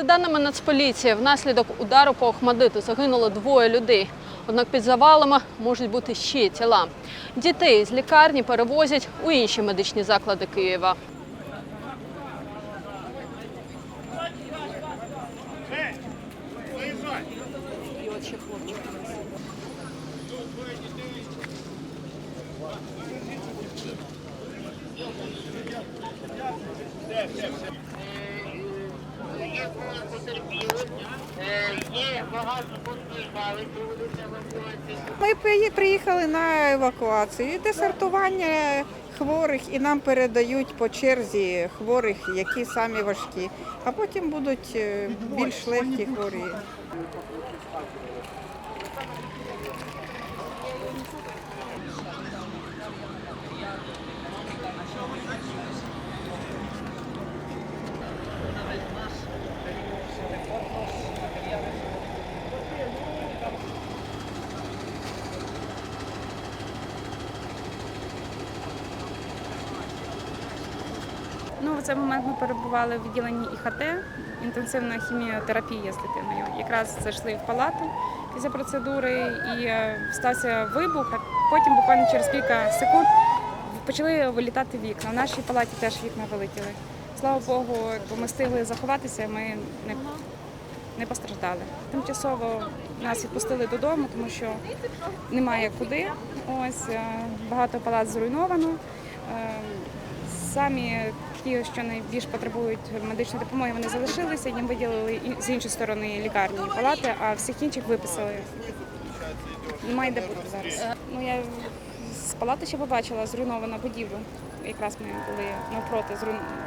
За даними Нацполіції, внаслідок удару по Охмадиту загинуло двоє людей. Однак під завалами можуть бути ще тіла. Дітей з лікарні перевозять у інші медичні заклади Києва. Є потерпіли, е, Ми приїхали на евакуацію, десертування хворих, і нам передають по черзі хворих, які самі важкі, а потім будуть е, більш легкі хворі. Ну, в цей момент ми перебували в відділенні ІХТ, інтенсивна хіміотерапія з дитиною. Якраз зайшли в палату після процедури і е, стався вибух, а потім буквально через кілька секунд почали вилітати вікна. В нашій палаті теж вікна вилетіли. Слава Богу, ми встигли заховатися, ми не, не постраждали. Тимчасово нас відпустили додому, тому що немає куди. Ось е, багато палат зруйновано. Е, Самі ті, що найбільш потребують медичної допомоги, вони залишилися. Їм виділили з іншої сторони лікарні палати, а всіх інших виписали. Немає де бути зараз. Ну я з палати ще побачила зруйновану будівлю. Якраз ми були навпроти зруйнованої.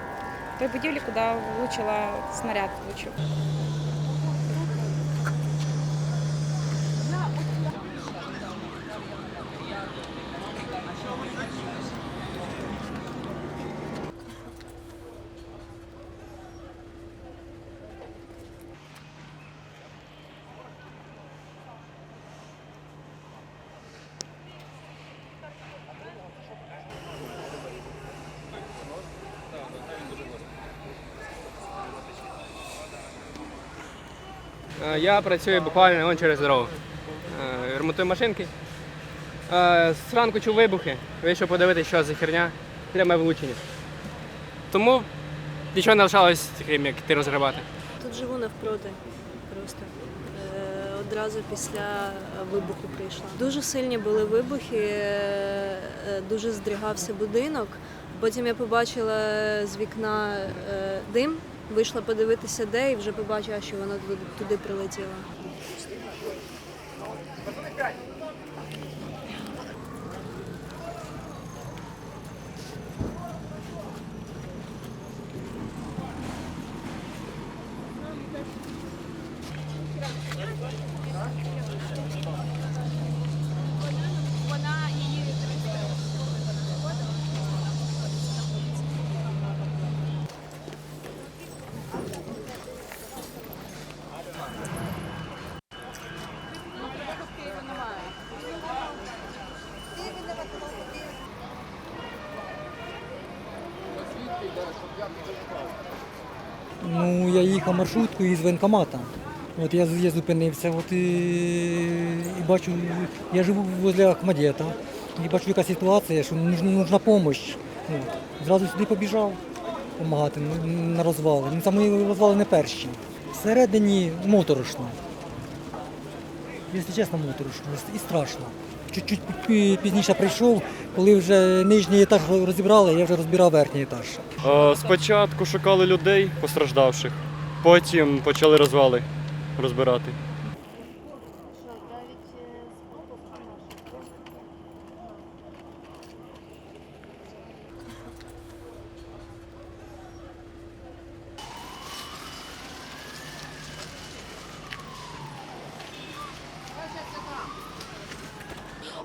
той будівлі, куди влучила снаряд влучив. Я працюю буквально вон через дорогу. Е, Ремонтую машинки. Е, Зранку чув вибухи, вийшов подивитися, що за херня, пряме влучення. Тому нічого не лишалось, крім як йти розгребати. Тут живу навпроти просто. Е, Одразу після вибуху прийшла. Дуже сильні були вибухи, е, е, дуже здригався будинок. Потім я побачила з вікна е, дим, вийшла подивитися, де, і вже побачила, що вона туди, туди Ну, я їхав маршруткою із воєнкомата. От я, я зупинився, от і, і бачу, я живу возле Ахмадєта, і бачу, яка ситуація, що нужна, нужна допомога. От. Зразу сюди побіжав допомагати ну, на розвали. Ну, там розвали не перші. Всередині моторошно. Якщо чесно, моторошно і страшно. Чуть-чуть пізніше прийшов, коли вже нижній етаж розібрали, я вже розбирав верхній етаж. Е, Спочатку шукали людей постраждавших, потім почали розвали розбирати.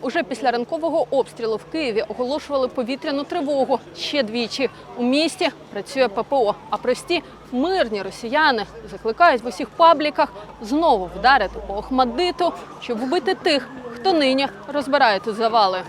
Уже після ранкового обстрілу в Києві оголошували повітряну тривогу ще двічі. У місті працює ППО, а прості мирні росіяни закликають в усіх пабліках знову вдарити по Охмадиту, щоб вбити тих, хто нині розбирає тут завали.